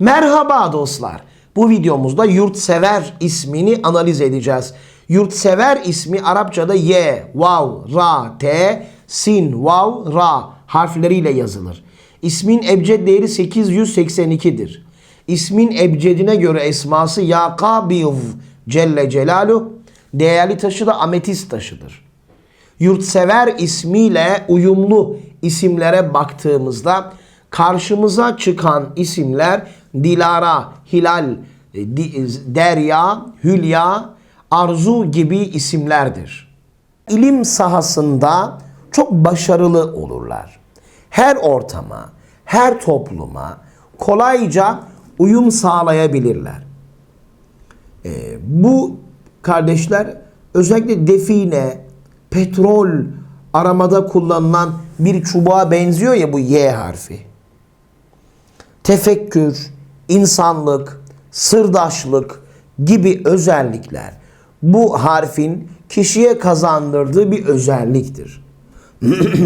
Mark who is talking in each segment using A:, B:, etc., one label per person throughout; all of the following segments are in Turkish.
A: Merhaba dostlar. Bu videomuzda yurtsever ismini analiz edeceğiz. Yurtsever ismi Arapçada Y, Vav, Ra, T, Sin, Vav, Ra harfleriyle yazılır. İsmin ebced değeri 882'dir. İsmin ebcedine göre esması Yakabiv Celle Celaluhu değerli taşı da ametist taşıdır. Yurtsever ismiyle uyumlu isimlere baktığımızda karşımıza çıkan isimler Dilara, Hilal, e, Di- Derya, Hülya, Arzu gibi isimlerdir. İlim sahasında çok başarılı olurlar. Her ortama, her topluma kolayca uyum sağlayabilirler. Ee, bu kardeşler özellikle define, petrol aramada kullanılan bir çubuğa benziyor ya bu Y harfi. Tefekkür, insanlık, sırdaşlık gibi özellikler bu harfin kişiye kazandırdığı bir özelliktir.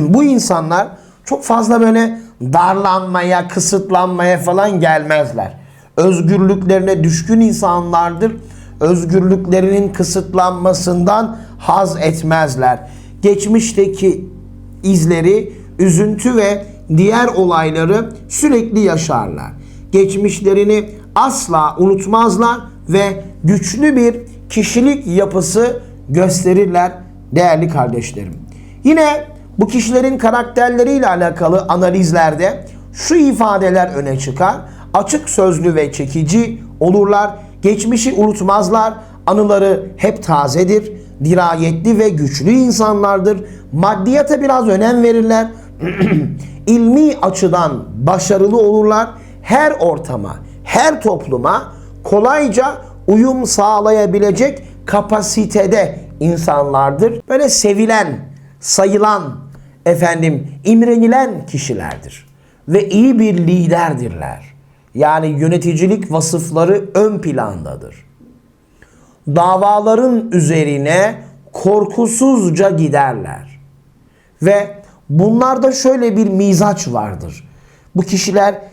A: bu insanlar çok fazla böyle darlanmaya, kısıtlanmaya falan gelmezler. Özgürlüklerine düşkün insanlardır. Özgürlüklerinin kısıtlanmasından haz etmezler. Geçmişteki izleri, üzüntü ve diğer olayları sürekli yaşarlar. Geçmişlerini asla unutmazlar ve güçlü bir kişilik yapısı gösterirler değerli kardeşlerim. Yine bu kişilerin karakterleriyle alakalı analizlerde şu ifadeler öne çıkar. Açık sözlü ve çekici olurlar. Geçmişi unutmazlar. Anıları hep tazedir. Dirayetli ve güçlü insanlardır. Maddiyata biraz önem verirler. İlmi açıdan başarılı olurlar. Her ortama, her topluma kolayca uyum sağlayabilecek kapasitede insanlardır. Böyle sevilen, sayılan, efendim imrenilen kişilerdir. Ve iyi bir liderdirler. Yani yöneticilik vasıfları ön plandadır. Davaların üzerine korkusuzca giderler. Ve bunlarda şöyle bir mizaç vardır. Bu kişiler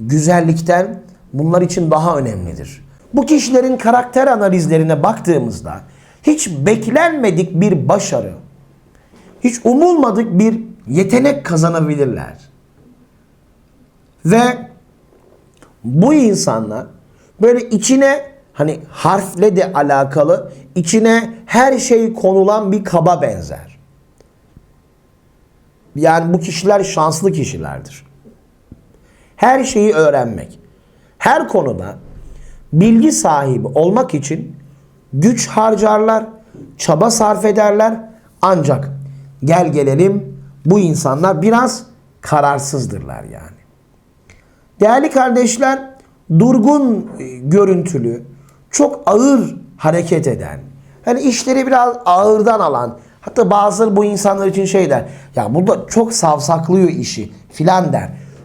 A: güzellikten bunlar için daha önemlidir. Bu kişilerin karakter analizlerine baktığımızda hiç beklenmedik bir başarı, hiç umulmadık bir yetenek kazanabilirler. Ve bu insanlar böyle içine hani harfle de alakalı içine her şey konulan bir kaba benzer. Yani bu kişiler şanslı kişilerdir. Her şeyi öğrenmek, her konuda bilgi sahibi olmak için güç harcarlar, çaba sarf ederler. Ancak gel gelelim bu insanlar biraz kararsızdırlar yani. Değerli kardeşler, durgun e, görüntülü, çok ağır hareket eden, hani işleri biraz ağırdan alan, hatta bazıları bu insanlar için şey der, ya burada çok savsaklıyor işi filan der.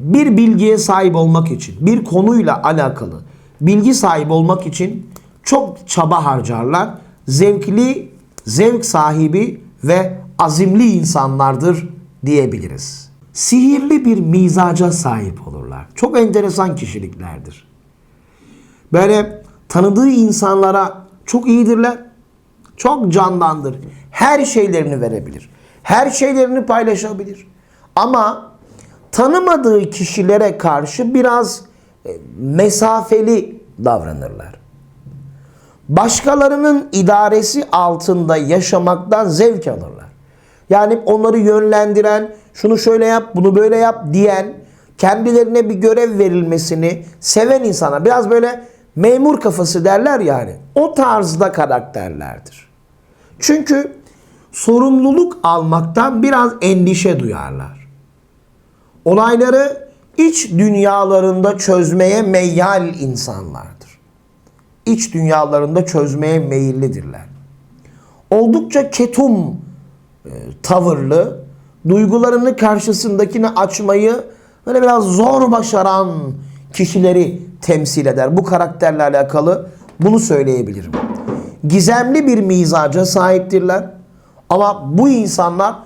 A: bir bilgiye sahip olmak için, bir konuyla alakalı bilgi sahibi olmak için çok çaba harcarlar. Zevkli, zevk sahibi ve azimli insanlardır diyebiliriz. Sihirli bir mizaca sahip olurlar. Çok enteresan kişiliklerdir. Böyle tanıdığı insanlara çok iyidirler. Çok candandır. Her şeylerini verebilir. Her şeylerini paylaşabilir. Ama tanımadığı kişilere karşı biraz e, mesafeli davranırlar. Başkalarının idaresi altında yaşamaktan zevk alırlar. Yani onları yönlendiren, şunu şöyle yap, bunu böyle yap diyen, kendilerine bir görev verilmesini seven insana biraz böyle memur kafası derler yani. O tarzda karakterlerdir. Çünkü sorumluluk almaktan biraz endişe duyarlar. Olayları iç dünyalarında çözmeye meyyal insanlardır. İç dünyalarında çözmeye meyillidirler. Oldukça ketum e, tavırlı, duygularını karşısındakini açmayı böyle biraz zor başaran kişileri temsil eder. Bu karakterle alakalı bunu söyleyebilirim. Gizemli bir mizaca sahiptirler. Ama bu insanlar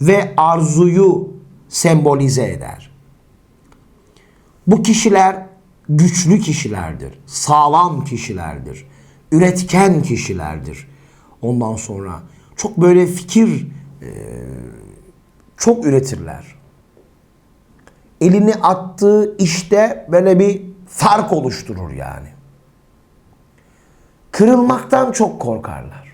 A: ve arzuyu sembolize eder. Bu kişiler güçlü kişilerdir, sağlam kişilerdir, üretken kişilerdir. Ondan sonra çok böyle fikir e, çok üretirler. Elini attığı işte böyle bir fark oluşturur yani. Kırılmaktan çok korkarlar.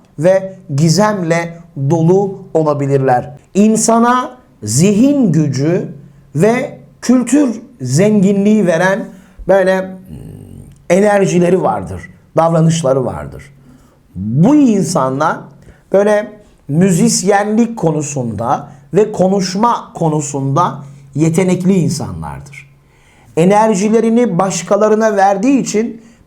A: ve gizemle dolu olabilirler. İnsana zihin gücü ve kültür zenginliği veren böyle hmm, enerjileri vardır, davranışları vardır. Bu insanlar böyle müzisyenlik konusunda ve konuşma konusunda yetenekli insanlardır. Enerjilerini başkalarına verdiği için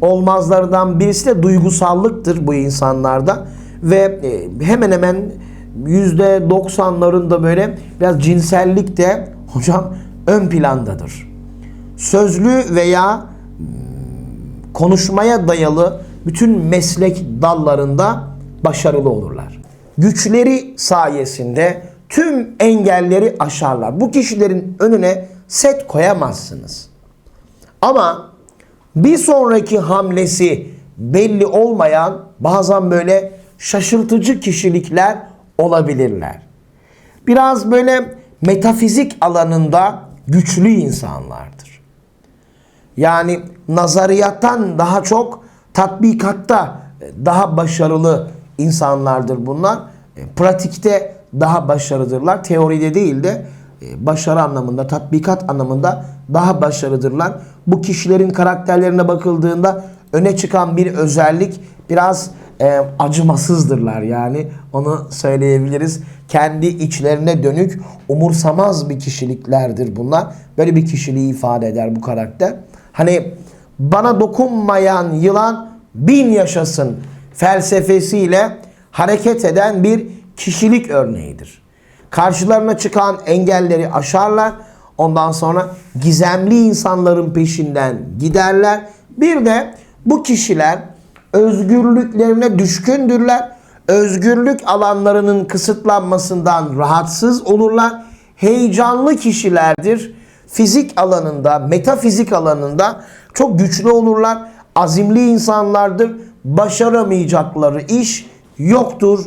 A: olmazlardan birisi de duygusallıktır bu insanlarda ve e, hemen hemen yüzde doksanlarında böyle biraz cinsellik de hocam ön plandadır. Sözlü veya konuşmaya dayalı bütün meslek dallarında başarılı olurlar. Güçleri sayesinde tüm engelleri aşarlar. Bu kişilerin önüne set koyamazsınız. Ama bir sonraki hamlesi belli olmayan bazen böyle şaşırtıcı kişilikler olabilirler. Biraz böyle metafizik alanında güçlü insanlardır. Yani nazariyattan daha çok tatbikatta daha başarılı insanlardır bunlar. E, Pratikte daha başarılıdırlar. Teoride değil de e, başarı anlamında, tatbikat anlamında daha başarılıdırlar. Bu kişilerin karakterlerine bakıldığında öne çıkan bir özellik biraz e, acımasızdırlar yani onu söyleyebiliriz. Kendi içlerine dönük umursamaz bir kişiliklerdir bunlar. Böyle bir kişiliği ifade eder bu karakter. Hani bana dokunmayan yılan bin yaşasın felsefesiyle hareket eden bir kişilik örneğidir. Karşılarına çıkan engelleri aşarlar. Ondan sonra gizemli insanların peşinden giderler. Bir de bu kişiler özgürlüklerine düşkündürler. Özgürlük alanlarının kısıtlanmasından rahatsız olurlar. Heyecanlı kişilerdir. Fizik alanında, metafizik alanında çok güçlü olurlar. Azimli insanlardır. Başaramayacakları iş yoktur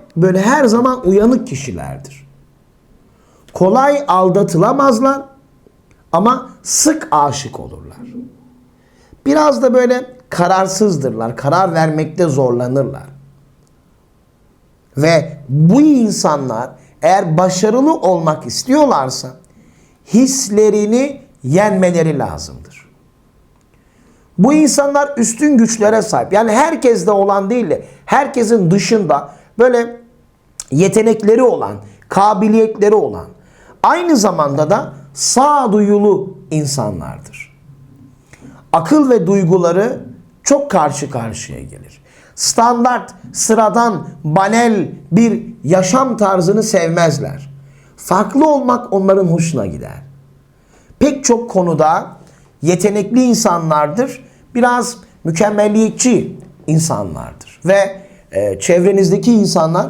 A: böyle her zaman uyanık kişilerdir. Kolay aldatılamazlar ama sık aşık olurlar. Biraz da böyle kararsızdırlar. Karar vermekte zorlanırlar. Ve bu insanlar eğer başarılı olmak istiyorlarsa hislerini yenmeleri lazımdır. Bu insanlar üstün güçlere sahip. Yani herkeste olan değil de herkesin dışında böyle yetenekleri olan, kabiliyetleri olan, aynı zamanda da sağduyulu insanlardır. Akıl ve duyguları çok karşı karşıya gelir. Standart, sıradan, banel bir yaşam tarzını sevmezler. Farklı olmak onların hoşuna gider. Pek çok konuda yetenekli insanlardır. Biraz mükemmelliyetçi insanlardır. Ve e, çevrenizdeki insanlar,